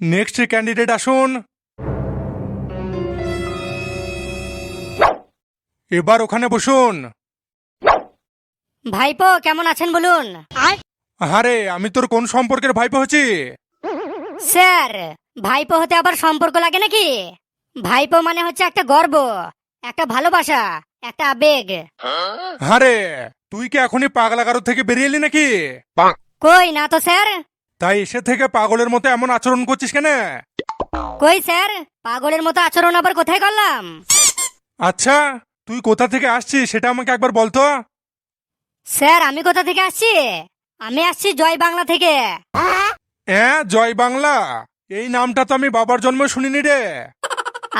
Next candidate আসুন। এবার ওখানে বসুন। ভাইপো কেমন আছেন বলুন? আরে আমি তোর কোন সম্পর্কের ভাইপো হচ্ছি? স্যার ভাইপো হতে আবার সম্পর্ক লাগে নাকি? ভাইপো মানে হচ্ছে একটা গর্ব একটা ভালোবাসা একটা আবেগ। আরে তুই কি এখনই পাগলাগারো থেকে বেরিয়ে এলি নাকি? কই না তো স্যার? তাই এসে থেকে পাগলের মতো এমন আচরণ করছিস কেন? কই স্যার? পাগলের মতো আচরণ আবার কোথায় করলাম? আচ্ছা তুই কোথা থেকে আসছিস সেটা আমাকে একবার বলতো স্যার আমি কোথা থেকে আসছি? আমি আসছি জয় বাংলা থেকে। হ্যাঁ জয় বাংলা। এই নামটা তো আমি বাবার জন্ম শুনিনি রে।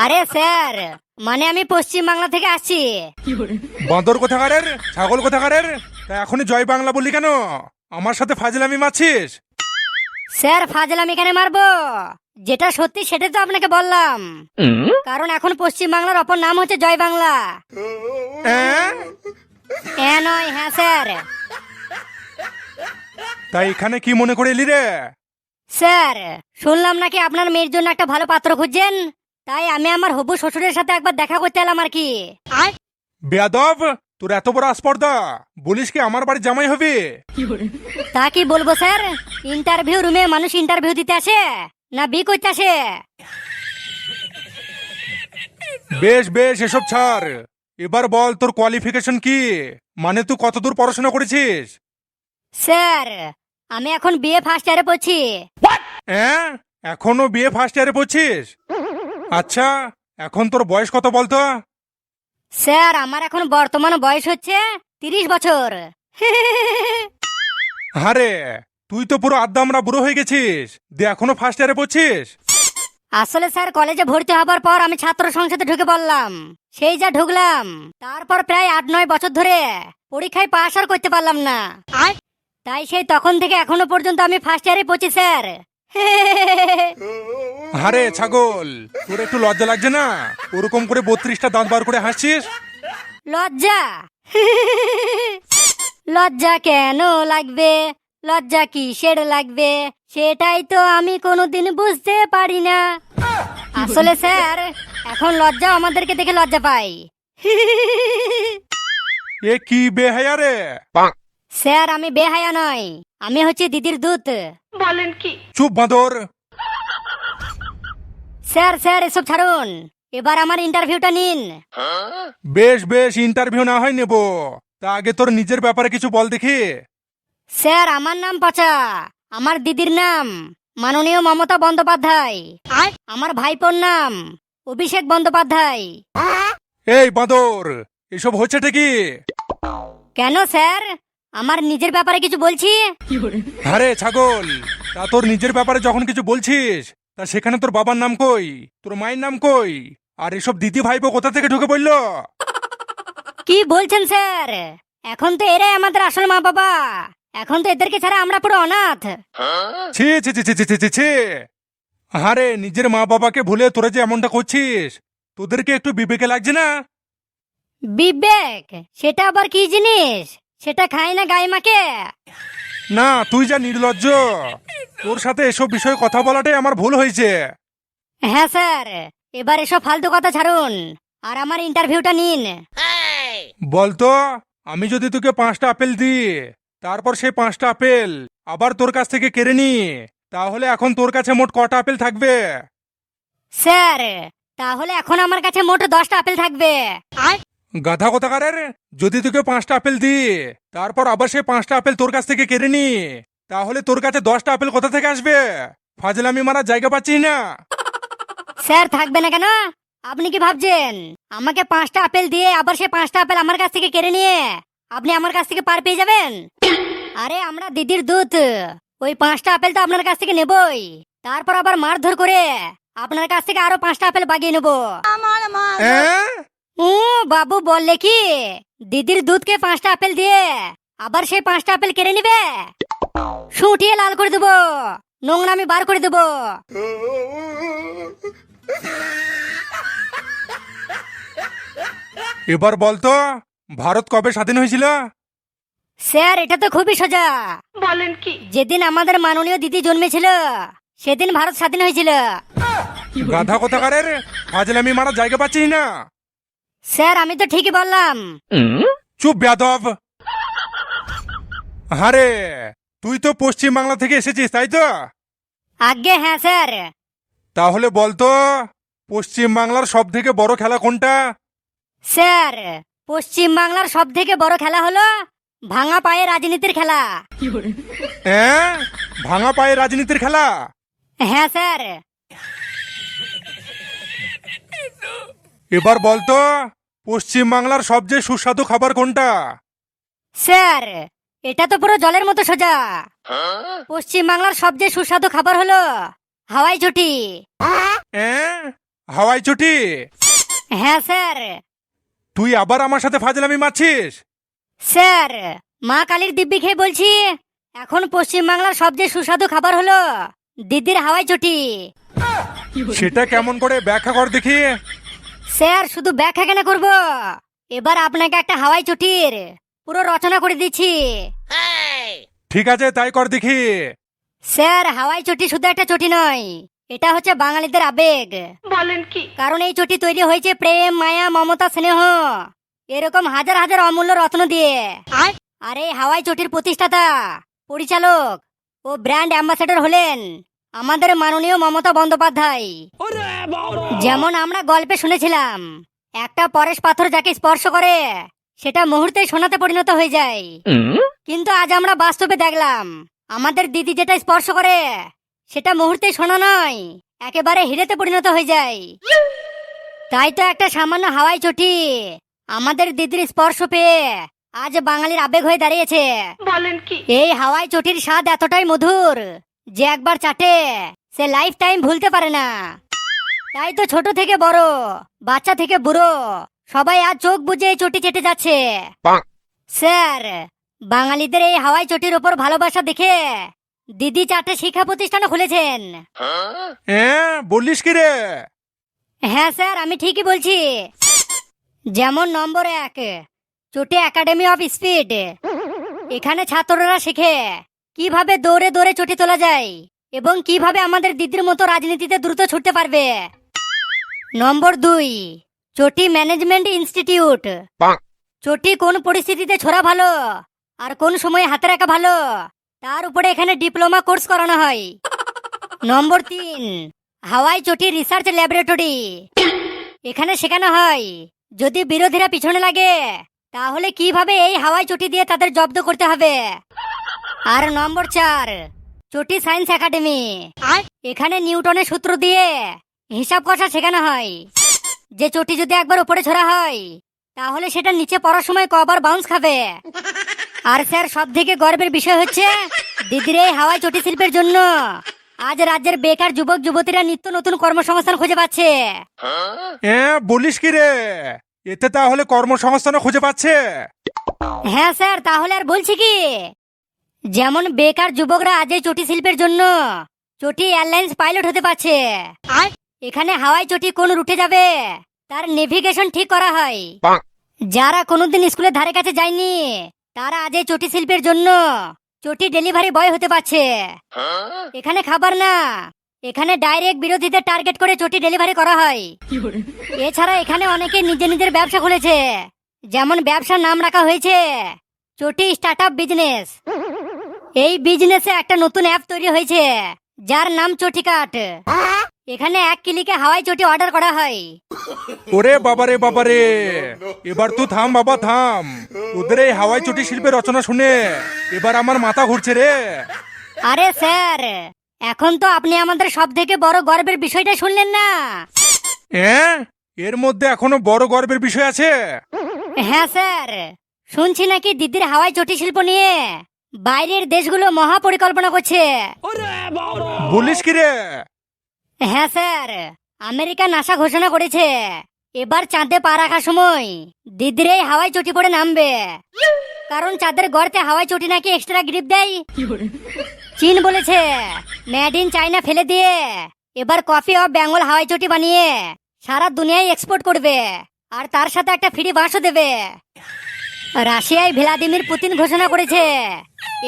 আরে স্যার মানে আমি পশ্চিম বাংলা থেকে আসছি। বাঁদর কোথাকারের? ছাগল কোথাকারের? তা এখনই জয় বাংলা বললি কেন? আমার সাথে ফাজলামি মারছিস? স্যার ফাজলাম এখানে মারবো? যেটা সত্যি সেটা তো আপনাকে বললাম। কারণ এখন পশ্চিম বাংলার অপর নাম হচ্ছে জয় বাংলা হ্যাঁ? হ্যাঁ নয় হ্যাঁ স্যার। তাই এখানে কি মনে করে এলি রে? স্যার শুনলাম নাকি আপনার মেয়ের জন্য একটা ভালো পাত্র খুঁজছেন? তাই আমি আমার হবু শ্বশুরের সাথে একবার দেখা করতে এলাম আর কি। বেয়াদব! তোর এত বড় আসপর্দা বলিস কি আমার বাড়ি জামাই হবে? তা কি বলব স্যার? ইন্টারভিউ রুমে মানুষ ইন্টারভিউ দিতে আসে? না বি করতে আসে? বেশ বেশ এসব ছাড়। এবার বল তোর কোয়ালিফিকেশন কি? মানে তুই কতদূর পড়াশোনা করেছিস? স্যার আমি এখন বিএ ফার্স্ট ইয়ারে পড়ছি। হ্যাঁ? এখনও বিয়ে ফার্স্ট ইয়ারে পড়ছিস? আচ্ছা এখন তোর বয়স কত বলতো? স্যার আমার এখন বর্তমান বয়স হচ্ছে তিরিশ বছর। আরে তুই তো পুরো আদ্দামরা বুড়ো হয়ে গেছিস। দিয়ে এখনও ফার্স্ট ইয়ারে পড়ছিস। আসলে স্যার কলেজে ভর্তি হবার পর আমি ছাত্র সংসদে ঢুকে পড়লাম। সেই যা ঢুকলাম তারপর প্রায় আট নয় বছর ধরে পরীক্ষায় পাশ আর করতে পারলাম না। তাই সেই তখন থেকে এখনও পর্যন্ত আমি ফার্স্ট ইয়ারে পড়ছি স্যার। আরে ছাগল তোর একটু লজ্জা লাগছে না? ওরকম করে বত্রিশটা দাঁত বার করে হাসছিস? লজ্জা? লজ্জা কেন লাগবে? লজ্জা কিসের লাগবে? সেটাই তো আমি কোনোদিন বুঝতে পারি না। আসলে স্যার এখন লজ্জা আমাদেরকে দেখে লজ্জা পাই। এ কি বেহায়া রে? স্যার আমি বেহায়া নয় আমি হচ্ছে দিদির দূত। বলেন কি? চুপ বাঁদর। স্যার স্যার এসব ছাড়ুন। এবার আমার ইন্টারভিউটা নিন। বেশ বেশ ইন্টারভিউ না হয় নেব। তা আগে তোর নিজের ব্যাপারে কিছু বল দেখি। স্যার আমার নাম পচা। আমার দিদির নাম মাননীয় মমতা বন্দ্যোপাধ্যায়। আমার ভাইপোর নাম অভিষেক বন্দ্যোপাধ্যায়। এই বাঁদর এসব হচ্ছে কি কেন স্যার? আমার নিজের ব্যাপারে কিছু বলছি আরে ছাগল তা তোর নিজের ব্যাপারে যখন কিছু বলছিস তা সেখানে তোর বাবার নাম কই তোর মায়ের নাম কই আর এসব দিদি ভাইপো কোথা থেকে ঢুকে পড়ল? কি বলছেন স্যার? এখন তো এরাই আমাদের আসল মা বাবা এখন তো এদেরকে ছাড়া আমরা পুরো অনাথ। ছি ছি ছি ছি ছি ছি ছি আরে নিজের মা বাবাকে ভুলে তোরা যে এমনটা করছিস তোদেরকে একটু বিবেকে লাগছে না? বিবেক সেটা আবার কি জিনিস? সেটা খায় না গায়ে মাকে? না তুই যা নির্লজ্জ। তোর সাথে এসব বিষয়ে কথা বলাটাই আমার ভুল হয়েছে। হ্যাঁ স্যার। এবার এসব ফালতু কথা ছাড়ুন। আর আমার ইন্টারভিউটা নিন। বলতো আমি যদি তোকে পাঁচটা আপেল দিই তারপর সেই পাঁচটা আপেল আবার তোর কাছ থেকে কেড়ে নি তাহলে এখন তোর কাছে মোট কটা আপেল থাকবে? স্যার তাহলে এখন আমার কাছে মোট দশটা আপেল থাকবে। গাধা কোথাকারের? যদি তোকে পাঁচটা আপেল দি তারপর আবার সেই পাঁচটা আপেল তোর কাছ থেকে কেড়ে নি তাহলে তোর কাছে দশটা আপেল কোথা থেকে আসবে? ফাজলামি মারার জায়গা পাচ্ছিস না। স্যার থাকবে না কেন? আপনি কি ভাবছেন? আমাকে পাঁচটা আপেল দিয়ে আবার সে পাঁচটা আপেল আমার কাছ থেকে কেড়ে নিয়ে আপনি আমার কাছ থেকে পার পেয়ে যাবেন? আরে আমরা দিদির দুধ ওই পাঁচটা আপেল তো আপনার কাছ থেকে নেবই। তারপর আবার মারধর করে আপনার কাছ থেকে আরও পাঁচটা আপেল বাগিয়ে নেব। হ্যাঁ? ও বাবু বললে কি? দিদির দুধকে পাঁচটা আপেল দিয়ে আবার সেই পাঁচটা আপেল কেড়ে নিবে? শুটিয়ে লাল করে দেবো নোংরা আমি বার করে দেবো। এবার বলতো ভারত কবে স্বাধীন হয়েছিল? স্যার এটা তো খুবই সোজা। বলেন কি? যেদিন আমাদের মাননীয় দিদি জন্মেছিল সেদিন ভারত স্বাধীন হয়েছিল। গাধা কোথাকারের? ফাজলামি মারা জায়গা পাচ্ছিস না। স্যার আমি তো ঠিকই বললাম। চুপ বেদব আরে তুই তো পশ্চিম বাংলা থেকে এসেছিস তাই তো? আগে হ্যাঁ স্যার। তাহলে বলতো পশ্চিম বাংলার সব থেকে বড় খেলা কোনটা? স্যার পশ্চিম বাংলার সব থেকে বড় খেলা হলো ভাঙা পায়ে রাজনীতির খেলা। হ্যাঁ ভাঙা পায়ে রাজনীতির খেলা? হ্যাঁ স্যার। এবার বলতো পশ্চিম বাংলার সবচেয়ে সুস্বাদু খাবার কোনটা? স্যার এটা তো পুরো জলের মতো সোজা। পশ্চিম বাংলার সবচেয়ে সুস্বাদু খাবার হলো হাওয়াই ছুটি হ্যাঁ হাওয়াই ছুটি হ্যাঁ স্যার। তুই আবার আমার সাথে ফাজলামি মারছিস? স্যার মা কালীর দিব্যি খেয়ে বলছি এখন পশ্চিম বাংলার সবচেয়ে সুস্বাদু খাবার হলো দিদির হাওয়াই ছুটি সেটা কেমন করে ব্যাখ্যা কর দেখি। স্যার শুধু ব্যাখ্যা কেন করব? এবার আপনাকে একটা হাওয়াই ছুটির পুরো রচনা করে দিচ্ছি। ঠিক আছে তাই কর দেখি। স্যার হাওয়াই চটি শুধু একটা চটি নয় এটা হচ্ছে বাঙালিদের আবেগ। বলেন কি? কারণ এই চটি তৈরি হয়েছে প্রেম মায়া মমতা স্নেহ। এরকম হাজার হাজার অমূল্য রত্ন দিয়ে। আর এই হাওয়াই চটির প্রতিষ্ঠাতা পরিচালক ও ব্র্যান্ড অ্যাম্বাসেডর হলেন আমাদের মাননীয় মমতা বন্দ্যোপাধ্যায়। যেমন আমরা গল্পে শুনেছিলাম একটা পরেশ পাথর যাকে স্পর্শ করে সেটা মুহূর্তে সোনাতে পরিণত হয়ে যায়। কিন্তু আজ আমরা বাস্তবে দেখলাম আমাদের দিদি যেটা স্পর্শ করে সেটা মুহূর্তে সোনা নয় একেবারে হিরেতে পরিণত হয়ে যায়। তাই তো একটা সামান্য হাওয়াই চটি আমাদের দিদির স্পর্শ পেয়ে আজ বাঙালির আবেগ হয়ে দাঁড়িয়েছে। বলেন কি? এই হাওয়াই চটির স্বাদ এতটাই মধুর যে একবার চাটে সে লাইফ টাইম ভুলতে পারে না। তাই তো ছোট থেকে বড় বাচ্চা থেকে বুড়ো সবাই আজ চোখ বুঝে এই চটি চেটে যাচ্ছে। স্যার বাঙালিদের এই হাওয়াই চটির ওপর ভালোবাসা দেখে দিদি চারটে শিক্ষা প্রতিষ্ঠান খুলেছেন। হ্যাঁ বলিস কি রে? হ্যাঁ স্যার আমি ঠিকই বলছি। যেমন নম্বর এক চটি একাডেমি অফ স্পিড। এখানে ছাত্ররা শেখে। কীভাবে দৌড়ে দৌড়ে চটি তোলা যায় এবং কীভাবে আমাদের দিদির মতো রাজনীতিতে দ্রুত ছুটতে পারবে? নম্বর দুই চটি ম্যানেজমেন্ট ইনস্টিটিউট। চটি কোন পরিস্থিতিতে ছোড়া ভালো আর কোন সময় হাতে রাখা ভালো? তার উপরে এখানে ডিপ্লোমা কোর্স করানো হয়। নম্বর তিন হাওয়াই চটি রিসার্চ ল্যাবরেটরি। এখানে শেখানো হয় যদি বিরোধীরা পিছনে লাগে তাহলে কীভাবে এই হাওয়াই চটি দিয়ে তাদের জব্দ করতে হবে? আর নম্বর চার চটি সায়েন্স একাডেমি। এখানে নিউটনের সূত্র দিয়ে হিসাব কষা শেখানো হয়। যে চটি যদি একবার উপরে ছড়া হয় তাহলে সেটা নিচে পড়ার সময় কবার বাউন্স খাবে। আর স্যার সব থেকে গর্বের বিষয় হচ্ছে দিদির এই হাওয়াই চটি শিল্পের জন্য আজ রাজ্যের বেকার যুবক যুবতীরা নিত্য নতুন কর্মসংস্থান খুঁজে পাচ্ছে। হ্যাঁ বলিস কি রে? এতে তাহলে কর্মসংস্থানও খুঁজে পাচ্ছে? হ্যাঁ স্যার তাহলে আর বলছি কি যেমন বেকার যুবকরা আজ এই চটি শিল্পের জন্য চটি এয়ারলাইন্স পাইলট হতে পারছে। আর এখানে হাওয়াই চটি কোন রুটে যাবে? তার নেভিগেশন ঠিক করা হয়। যারা কোনোদিন স্কুলের ধারে কাছে যায়নি তারা আজ এই চটি শিল্পের জন্য চটি ডেলিভারি বয় হতে পারছে। এখানে খাবার না। এখানে ডাইরেক্ট বিরোধীদের টার্গেট করে চটি ডেলিভারি করা হয়। এছাড়া এখানে অনেকে নিজের নিজের ব্যবসা খুলেছে। যেমন ব্যবসার নাম রাখা হয়েছে চটি স্টার্ট আপ বিজনেস এই বিজনেসে একটা নতুন অ্যাপ তৈরি হয়েছে যার নাম চটি কাট এখানে এক ক্লিকে হাওয়াই চটি অর্ডার করা হয়। ওরে বাবারে বাবারে। এবার তুই থাম বাবা থাম। তোদের এই হাওয়াই চটি শিল্পের রচনা শুনে এবার আমার মাথা ঘুরছে রে। আরে স্যার এখন তো আপনি আমাদের সব থেকে বড় গর্বের বিষয়টা শুনলেন না? হ্যাঁ? এর মধ্যে এখনও বড় গর্বের বিষয় আছে? হ্যাঁ স্যার শুনছি নাকি দিদির হাওয়াই চটি শিল্প নিয়ে? বাইরের দেশগুলো মহা পরিকল্পনা করছে। বলিস কি রে? হ্যাঁ স্যার আমেরিকা নাসা ঘোষণা করেছে। এবার চাঁদে পা রাখার সময় দিদির এই হাওয়াই চটি পরে নামবে। কারণ চাঁদের গড়তে হাওয়াই চটি নাকি এক্সট্রা গ্রিপ দেয়? চীন বলেছে মেড ইন চাইনা ফেলে দিয়ে এবার কফি অফ বেঙ্গল হাওয়াই চটি বানিয়ে সারা দুনিয়ায় এক্সপোর্ট করবে। আর তার সাথে একটা ফ্রি বাঁশও দেবে। রাশিয়ায় ভ্লাদিমির পুতিন ঘোষণা করেছে।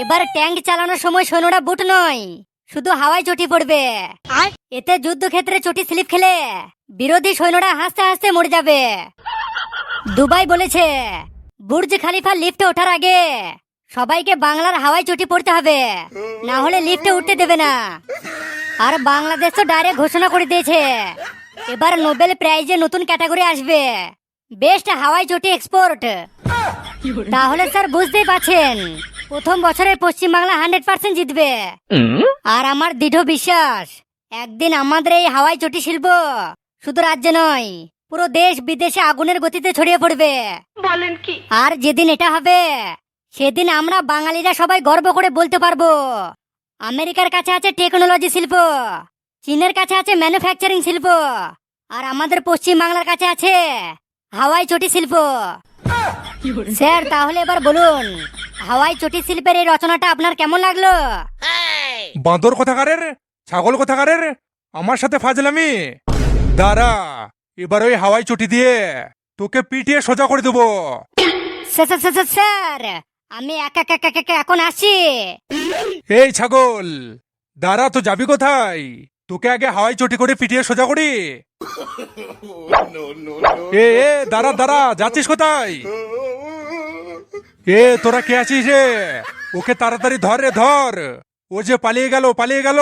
এবার ট্যাঙ্ক চালানোর সময় সৈন্যরা বুট নয়, শুধু হাওয়ায় চটি পড়বে। এতে যুদ্ধক্ষেত্রে চটি স্লিপ খেলে বিরোধী সৈন্যরা হাসতে হাসতে মরে যাবে। দুবাই বলেছে, বুর্জ খালিফা লিফটে ওঠার আগে সবাইকে বাংলার হাওয়ায় চটি পড়তে হবে, না হলে লিফটে উঠতে দেবে না। আর বাংলাদেশ তো ডাইরেক্ট ঘোষণা করে দিয়েছে, এবার নোবেল প্রাইজে নতুন ক্যাটাগরি আসবে। বেস্ট হাওয়াই চটি এক্সপোর্ট। তাহলে স্যার বুঝতেই পারছেন। প্রথম বছরে পশ্চিমবাংলা হান্ড্রেড পার্সেন্ট জিতবে। আর আমার দৃঢ় বিশ্বাস একদিন আমাদের এই হাওয়াই চটি শিল্প শুধু রাজ্যে নয় পুরো দেশ বিদেশে আগুনের গতিতে ছড়িয়ে পড়বে। বলেন কি? আর যেদিন এটা হবে সেদিন আমরা বাঙালিরা সবাই গর্ব করে বলতে পারব। আমেরিকার কাছে আছে টেকনোলজি শিল্প চীনের কাছে আছে ম্যানুফ্যাকচারিং শিল্প আর আমাদের পশ্চিম বাংলার কাছে আছে হাওয়াই চটি শিল্প। স্যার তাহলে এবার বলুন হাওয়াই চটি শিল্পের এই রচনাটা আপনার কেমন লাগল? বাঁদর কোথাকারের? ছাগল কোথাকারের? আমার সাথে ফাজলামি। দাঁড়া এবার ওই হাওয়াই চটি দিয়ে তোকে পিটিয়ে সোজা করে দেবো। স্যার, আমি একা একা একা একা এখন আসি এই ছাগল দাঁড়া তো যাবি কোথায়? তোকে আগে হাওয়াই চটি করে পিটিয়ে সোজা করি। এ এ, দাঁড়া দাঁড়া, যাচ্ছিস কোথায়? এ, তোরা কে আছিস রে? ওকে তাড়াতাড়ি ধর রে, ধর। ও যে পালিয়ে গেল পালিয়ে গেল।